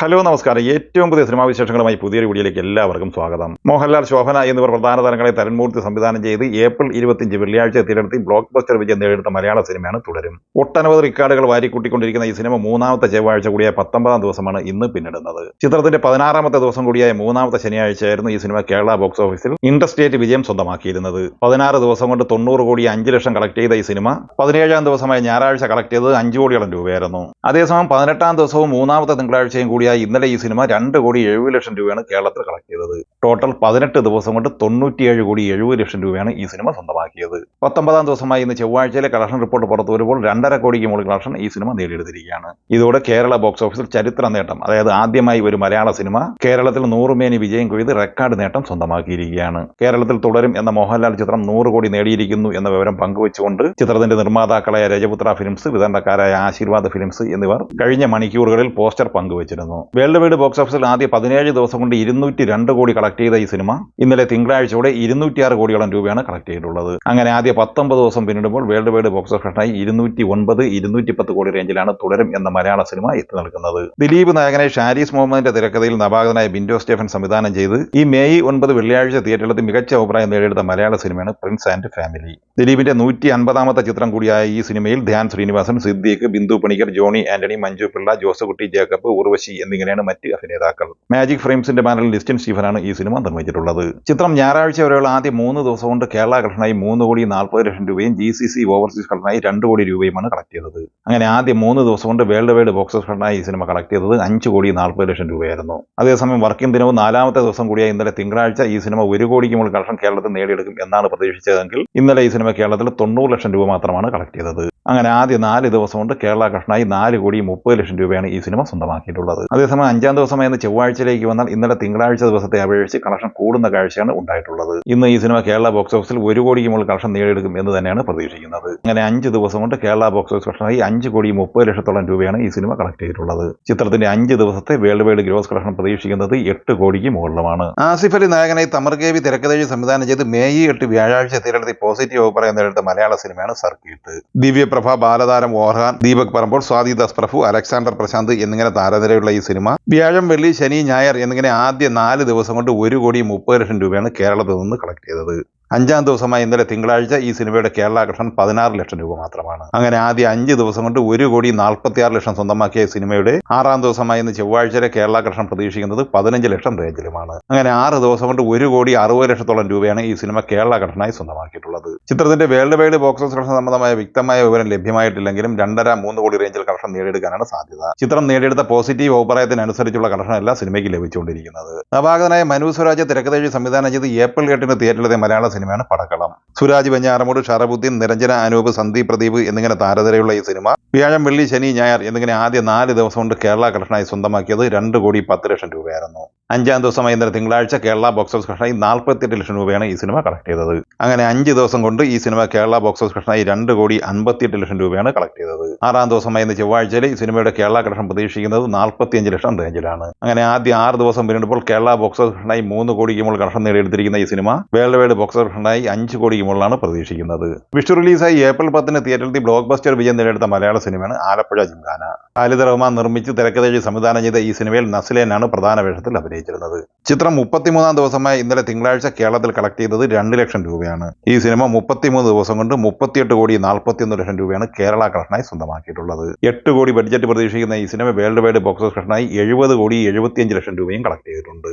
Hello നമസ്കാരം. ഏറ്റവും പുതിയ സിനിമാ വിശേഷങ്ങളുമായി പുതിയൊരു വീഡിയോയിലേക്ക് എല്ലാവർക്കും സ്വാഗതം. മോഹൻലാൽ ശോഭന എന്നിവർ പ്രധാന താരങ്ങളെ തരൺമൂർത്തി സംവിധാനം ചെയ്ത് ഏപ്രിൽ ഇരുപത്തിയഞ്ച് വെള്ളിയാഴ്ച തിരഞ്ഞെടുത്തി ബ്ലോക്ക് ബസ്റ്റർ വിജയം നേടിയെടുത്ത മലയാള സിനിമയാണ് തുടരും. ഒട്ടനവധി റിക്കാർഡുകൾ വാരിക്കൂട്ടിക്കൊണ്ടിരിക്കുന്ന ഈ സിനിമ മൂന്നാമത്തെ ചൊവ്വാഴ്ച കൂടിയായ പത്തൊമ്പതാം ദിവസമാണ് ഇന്ന് പിന്നിടുന്നത്. ചിത്രത്തിന്റെ പതിനാറാമത്തെ ദിവസം കൂടിയായ മൂന്നാമത്തെ ശനിയാഴ്ചയായിരുന്നു ഈ സിനിമ കേരള ബോക്സ് ഓഫീസിൽ ഇൻഡസ്ട്രിയേറ്റ് വിജയം സ്വന്തമാക്കിയിരുന്നത്. പതിനാറ് ദിവസം കൊണ്ട് തൊണ്ണൂറ് കോടി അഞ്ച് ലക്ഷം കളക്ട് ചെയ്ത ഈ സിനിമ പതിനേഴാം ദിവസമായ ഞായറാഴ്ച കളക്ട് ചെയ്തത് അഞ്ച് കോടിയോളം രൂപയായിരുന്നു. അതേസമയം പതിനെട്ടാം ദിവസവും മൂന്നാമത്തെ തിങ്കളാഴ്ചയും കൂടിയായി ഇന്നലെ ഈ സിനിമ രണ്ട് കോടി എഴുപത് ലക്ഷം രൂപയാണ് കേരളത്തിൽ കളക്ട് ചെയ്തത്. ടോട്ടൽ പതിനെട്ട് ദിവസം കൊണ്ട് തൊണ്ണൂറ്റിയേഴ് കോടി എഴുപത് ലക്ഷം രൂപയാണ് ഈ സിനിമ സ്വന്തമാക്കിയത്. പത്തൊമ്പതാം ദിവസമായി ഇന്ന് ചൊവ്വാഴ്ചയിലെ കളക്ഷൻ റിപ്പോർട്ട് പുറത്തു വരുമ്പോൾ രണ്ടര കോടിക്ക് മുകളിൽ കളക്ഷൻ ഈ സിനിമ നേടിയെടുത്തിരിക്കുകയാണ്. ഇതോടെ കേരള ബോക്സ് ഓഫീസിൽ ചരിത്ര നേട്ടം അതായത് ആദ്യമായി ഒരു മലയാള സിനിമ കേരളത്തിൽ നൂറുമേനി വിജയം കൊയ്ത് റെക്കോർഡ് നേട്ടം സ്വന്തമാക്കിയിരിക്കുകയാണ്. കേരളത്തിൽ തുടരും എന്ന മോഹൻലാൽ ചിത്രം നൂറ് കോടി നേടിയിരിക്കുന്നു എന്ന വിവരം പങ്കുവച്ചുകൊണ്ട് ചിത്രത്തിന്റെ നിർമ്മാതാക്കളായ രജപുത്ര ഫിലിംസ് വിതരണക്കാരായ ആശീർവാദ് ഫിലിംസ് എന്നിവർ കഴിഞ്ഞ മണിക്കൂറുകളിൽ പോസ്റ്റർ പങ്കുവച്ചിരുന്നു. വേൾഡ് വൈഡ് ബോക്സ് ഓഫീസിൽ ആദ്യ പതിനേഴ് ദിവസം കൊണ്ട് ഇരുന്നൂറ്റി കോടി കളക്ട് ചെയ്ത ഈ സിനിമ ഇന്നലെ തിങ്കളാഴ്ചയോടെ ഇരുന്നൂറ്റിയാറ് കോടിയോളം രൂപയാണ് കളക്ട് ചെയ്തിട്ടുള്ളത്. അങ്ങനെ ആദ്യ പത്തൊമ്പത് ദിവസം പിന്നിടുമ്പോൾ വേൾഡ് വൈഡ് ബോക്സ് ഓഫീസിനായി ഇരുന്നൂറ്റി ഒൻപത് ഇരുന്നൂറ്റി പത്ത് കോടി റേഞ്ചിലാണ് തുടരും എന്ന മലയാള സിനിമ എത്തി നിൽക്കുന്നത്. ദിലീപ് നായകനെ ഷാരീസ് മുഹമ്മദിന്റെ തിരക്കഥയിൽ നവാഗതനായ ബിൻഡോ സ്റ്റേഫൻ സംവിധാനം ചെയ്ത് ഈ മെയ് ഒൻപത് വെള്ളിയാഴ്ച തിയേറ്ററിലെത്തി മികച്ച അഭിപ്രായം നേടിയെടുത്ത മലയാള സിനിമയാണ് പ്രിൻസ് ആൻഡ് ഫാമിലി ദിലീപിന്റെ നൂറ്റി അൻപതാമത്തെ ചിത്രം കൂടിയായ ഈ സിനിമയിൽ ധ്യാൻ ശ്രീനിവാസൻ സിദ്ദീഖ് ബിന്ദു പണിക്കർ ജോണി ആന്റണി മഞ്ജു പിള്ള ജോസഫുട്ടി ജേക്കബ് ഉർവശി എന്നിങ്ങനെയാണ് മറ്റ് അഭിനേതാക്കൾ. മാജിക് ഫ്രെയിംസിന്റെ ബാനറിൽ ലിസ്റ്റിൻ സ്റ്റീഫനാണ് ഈ സിനിമ നിർമ്മിച്ചിട്ടുള്ളത്. ചിത്രം ഞായറാഴ്ച വരെയുള്ള ആദ്യ മൂന്ന് ദിവസം കൊണ്ട് കേരള കളക്ഷനായി മൂന്ന് കോടി നാൽപ്പത് ലക്ഷം രൂപയും ജി സി സി ഓവർസീസ് കളക്ഷനായി രണ്ട് കോടി രൂപയുമാണ് കളക്ട് ചെയ്തത്. അങ്ങനെ ആദ്യ മൂന്ന് ദിവസം കൊണ്ട് വേൾഡ് വൈഡ് ബോക്സ് കളക്ഷനായി ഈ സിനിമ കളക്ട് ചെയ്തത് അഞ്ച് കോടി നാൽപ്പത് ലക്ഷം രൂപയായിരുന്നു. അതേസമയം വർക്കിംഗ് ദിനവും നാലാമത്തെ ദിവസം കൂടിയായ ഇന്നലെ തിങ്കളാഴ്ച ഈ സിനിമ ഒരു കോടിക്ക് മുകളിൽ കളക്ഷൻ കേരളത്തിൽ നേടിയെടുക്കും എന്നാണ് പ്രതീക്ഷിച്ചതെങ്കിൽ ഇന്നലെ ഈ സിനിമ കേരളത്തിൽ തൊണ്ണൂറ് ലക്ഷം രൂപ മാത്രമാണ് കളക്ട് ചെയ്തത്. അങ്ങനെ ആദ്യ നാല് ദിവസം കൊണ്ട് കേരള കൃഷ്ണായി നാല് കോടി മുപ്പത് ലക്ഷം രൂപയാണ് ഈ സിനിമ സ്വന്തമാക്കിയിട്ടുള്ളത്. അതേസമയം അഞ്ചാം ദിവസമായിരുന്ന ചൊവ്വാഴ്ചയിലേക്ക് വന്നാൽ ഇന്നലെ തിങ്കളാഴ്ച ദിവസത്തെ അപേക്ഷിച്ച് കളക്ഷൻ കൂടുന്ന കാഴ്ചയാണ് ഉണ്ടായിട്ടുള്ളത്. ഇന്ന് ഈ സിനിമ കേരള ബോക്സ് ഓഫീസിൽ ഒരു കോടിക്ക് മുകളിൽ കളക്ഷൻ നേടിയെടുക്കും എന്ന് തന്നെയാണ് പ്രതീക്ഷിക്കുന്നത്. അങ്ങനെ അഞ്ച് ദിവസം കൊണ്ട് കേരള ബോക്സ് ഓഫീസ് കളക്ഷനായി അഞ്ച് കോടി മുപ്പത് ലക്ഷത്തോളം രൂപയാണ് ഈ സിനിമ കളക്ട് ചെയ്തിട്ടുള്ളത്. ചിത്രത്തിന്റെ അഞ്ച് ദിവസത്തെ വേൾഡ് വൈഡ് ഗ്രോസ് കളക്ഷൻ പ്രതീക്ഷിക്കുന്നത് എട്ട് കോടിക്ക് മുകളിലുമാണ്. ആസിഫ് അലി നായകനായി തമർഗേവി തിരക്കഥഴി സംവിധാനം ചെയ്ത് മേയ് എട്ട് വ്യാഴാഴ്ച തിരഞ്ഞെടുത്ത് പോസിറ്റീവ് അഭിപ്രായം മലയാള സിനിമയാണ് സർക്കിട്ട്. ദിവ്യപ്രഭ ബാലതാരം ഓർഹാൻ ദീപക് പറമ്പോൾ സ്വാതി ദാസ് പ്രഭു അലക്സാണ്ടർ പ്രശാന്ത് എന്നിങ്ങനെ താരനിരയുള്ള ഈ സിനിമ. വ്യാഴം വെള്ളി ശനി ഞായർ എന്നിങ്ങനെ ആദ്യ നാല് ദിവസം കൊണ്ട് ഒരു കോടി മുപ്പത് ലക്ഷം രൂപയാണ് കേരളത്തിൽ നിന്ന് കളക്ട് ചെയ്തത്. അഞ്ചാം ദിവസമായി ഇന്നലെ തിങ്കളാഴ്ച ഈ സിനിമയുടെ കേരള കളക്ഷൻ പതിനാറ് ലക്ഷം രൂപ മാത്രമാണ്. അങ്ങനെ ആദ്യ അഞ്ച് ദിവസം കൊണ്ട് ഒരു കോടി നാൽപ്പത്തിയാറ് ലക്ഷം സ്വന്തമാക്കിയ സിനിമയുടെ ആറാം ദിവസമായി ഇന്ന് ചൊവ്വാഴ്ചയിലെ കേരള കളക്ഷൻ പ്രതീക്ഷിക്കുന്നത് പതിനഞ്ച് ലക്ഷം റേഞ്ചിലുമാണ്. അങ്ങനെ ആറ് ദിവസം കൊണ്ട് ഒരു കോടി അറുപത് ലക്ഷത്തോളം രൂപയാണ് ഈ സിനിമ കേരള കളക്ഷനായി സ്വന്തമാക്കിയിട്ടുള്ളത്. ചിത്രത്തിന്റെ world wide box office collection സംബന്ധമായ വ്യക്തമായ വിവരം ലഭ്യമായിട്ടില്ലെങ്കിലും രണ്ടര മൂന്ന് കോടി റേഞ്ചിൽ കളക്ഷൻ നേടിയെടുക്കാനാണ് സാധ്യത. ചിത്രം നേടിയെടുത്ത പോസിറ്റീവ് അഭിപ്രായത്തിനനുസരിച്ചുള്ള കളക്ഷൻ അല്ല സിനിമയ്ക്ക് ലഭിച്ചുകൊണ്ടിരിക്കുന്നത്. നവാഗതനായ മനു സ്വരാജ് തിരക്കഥഴി സംവിധാനം ചെയ്ത് ഏപ്രിൽ എട്ടിന് തിയേറ്ററിലെ മലയാള സിനിമയാണ് പടക്കളം സുരാജ് വെഞ്ഞാറമൂട് ഷറബുദ്ദീൻ നിരഞ്ജന അനൂപ് സന്ദീപ് പ്രദീപ് എന്നിങ്ങനെ താരതരയുള്ള ഈ സിനിമ. വ്യാഴം വെള്ളി ശനി ഞായർ എന്നിങ്ങനെ ആദ്യ നാല് ദിവസം കൊണ്ട് കേരള കളക്ഷനായി സ്വന്തമാക്കിയത് രണ്ട് കോടി പത്ത് ലക്ഷം രൂപയായിരുന്നു. അഞ്ചാം ദിവസമായി ഇന്നലെ തിങ്കളാഴ്ച കേരള ബോക്സ് ഓഫീസ് കളക്ഷനായി നാൽപ്പത്തിയെട്ട് ലക്ഷം രൂപയാണ് ഈ സിനിമ കളക്ട് ചെയ്തത്. അങ്ങനെ അഞ്ച് ദിവസം കൊണ്ട് ഈ സിനിമ കേരള ബോക്സ് ഓഫീസ് കളക്ഷനായി രണ്ട് കോടി അൻപത്തിയെട്ട് ലക്ഷം രൂപയാണ് കളക്ട് ചെയ്തത്. ആറാം ദിവസമായി ഇന്ന് ചൊവ്വാഴ്ചയിൽ ഈ സിനിമയുടെ കേരള കളക്ഷൻ പ്രതീക്ഷിക്കുന്നത് നാൽപ്പത്തിയഞ്ച് ലക്ഷം റേഞ്ചിലാണ്. അങ്ങനെ ആദ്യ ആറ് ദിവസം പിന്നിടുമ്പോൾ കേരള ബോക്സ് ഓഫീസ് കളക്ഷനായി മൂന്ന് കോടിക്ക് മുകളിൽ കളക്ഷൻ നേടിയെടുത്തിരിക്കുന്ന ഈ സിനിമ വേൾഡ് വൈഡ് ബോക്സ് ഓഫീസ് കളക്ഷനായി അഞ്ച് കോടിക്ക് മുകളിലാണ് പ്രതീക്ഷിക്കുന്നത്. വിഷു റിലീസായി ഏപ്രിൽ പത്തിന് തിയേറ്ററിൽ ബ്ലോക്ക് ബസ്റ്റർ വിജയം നേടിയെടുത്ത മലയാള സിനിമയാണ് ആലപ്പുഴ ജിംഖാന. ഖാലിദ് റഹ്മാൻ നിർമ്മിച്ച് തിരക്കഥഴി സംവിധാനം ചെയ്ത ഈ സിനിമയിൽ നസ്ലേനാണ് പ്രധാന വേഷത്തിൽ അഭിനയിച്ചിരുന്നത്. ചിത്രം മുപ്പത്തിമൂന്നാം ദിവസമായ ഇന്നലെ തിങ്കളാഴ്ച കേരളത്തിൽ കളക്ട് ചെയ്തത് രണ്ട് ലക്ഷം രൂപയാണ്. ഈ സിനിമ മുപ്പത്തിമൂന്ന് ദിവസം കൊണ്ട് മുപ്പത്തിയെട്ട് കോടി നാൽപ്പത്തിയൊന്ന് ലക്ഷം രൂപയാണ് കേരള കളക്ഷനായി സ്വന്തമാക്കിയിട്ടുള്ളത്. എട്ട് കോടി ബഡ്ജറ്റ് പ്രതീക്ഷിക്കുന്ന ഈ സിനിമ വേൾഡ് വൈഡ് ബോക്സ് ഓഫീസ് കളക്ഷനായി എഴുപത് കോടി എഴുപത്തിയഞ്ച് ലക്ഷം രൂപയും കളക്ട് ചെയ്തിട്ടുണ്ട്.